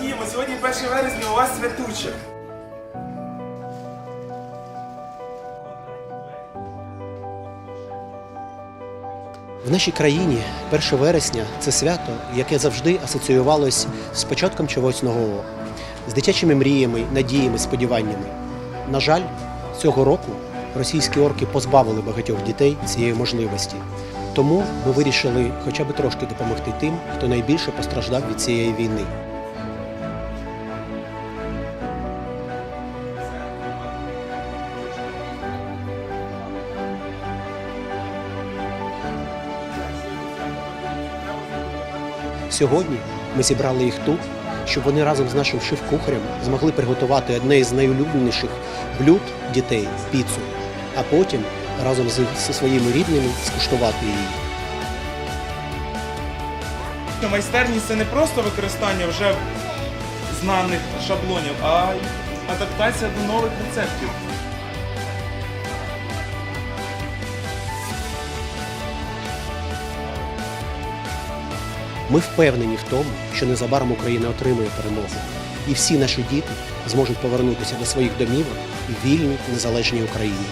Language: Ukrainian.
бо сьогодні 1 вересня у вас святуче. В нашій країні 1 вересня це свято, яке завжди асоціювалось з початком чогось нового, з дитячими мріями, надіями, сподіваннями. На жаль, цього року російські орки позбавили багатьох дітей цієї можливості. Тому ми вирішили хоча б трошки допомогти тим, хто найбільше постраждав від цієї війни. Сьогодні ми зібрали їх тут, щоб вони разом з нашим шеф-кухарем змогли приготувати одне із найулюбленіших блюд дітей піцу, а потім разом зі своїми рідними скуштувати її. Майстерність це не просто використання вже знаних шаблонів, а адаптація до нових рецептів. Ми впевнені в тому, що незабаром Україна отримує перемогу, і всі наші діти зможуть повернутися до своїх домівок в вільній незалежній Україні.